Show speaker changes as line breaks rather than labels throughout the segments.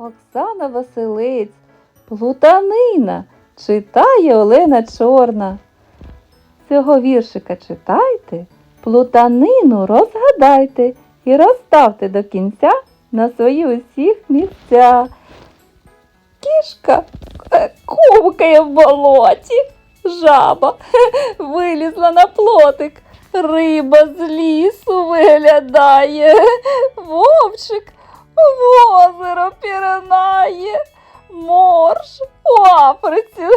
Оксана Василець, плутанина, читає Олена Чорна. Цього віршика читайте, плутанину розгадайте і розставте до кінця на свої усіх місця. Кішка е, кумкає в болоті, жаба вилізла на плотик, риба з лісу виглядає, вовчик в озеро пірнає, морж у Африці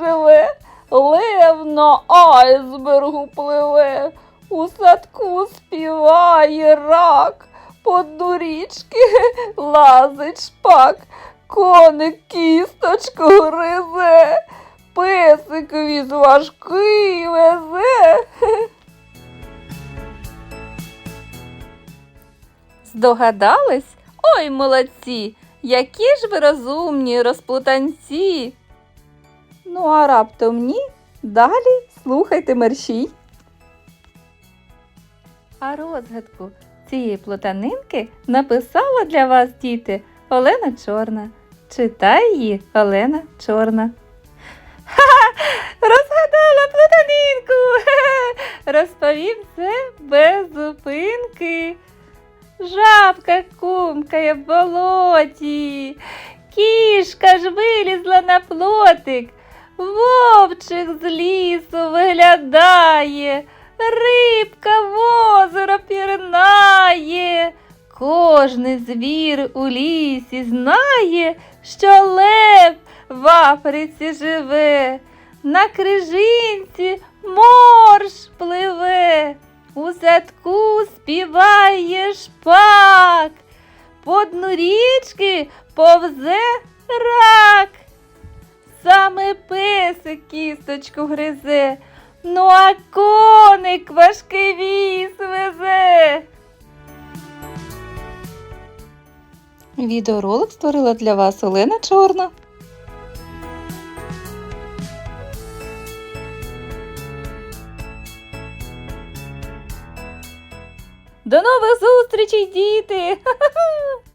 живе, лев на айсбергу пливе, у садку співає рак, по дурічки лазить шпак, коник кісточку гризе, песик віз важкий везе. Здогадались? Ой, молодці! Які ж ви розумні розплутанці. Ну, а раптом ні, далі слухайте мерщій. А розгадку цієї плутанинки написала для вас, діти, Олена Чорна. Читає її Олена Чорна. Ха! Розгадала плутанинку! Розповім це без зупинки. Жабка кумкає в болоті, кішка ж вилізла на плотик, вовчик з лісу виглядає, рибка в озеро пірнає. Кожний звір у лісі знає, що лев в Африці живе, на крижинці морж пливе. У садку співає шпак, по дну річки повзе рак. Саме песик кісточку гризе, ну а коник важкий віз везе. Відеоролик створила для вас Олена Чорна. До нових зустрічей, діти! Ха-ха-ха!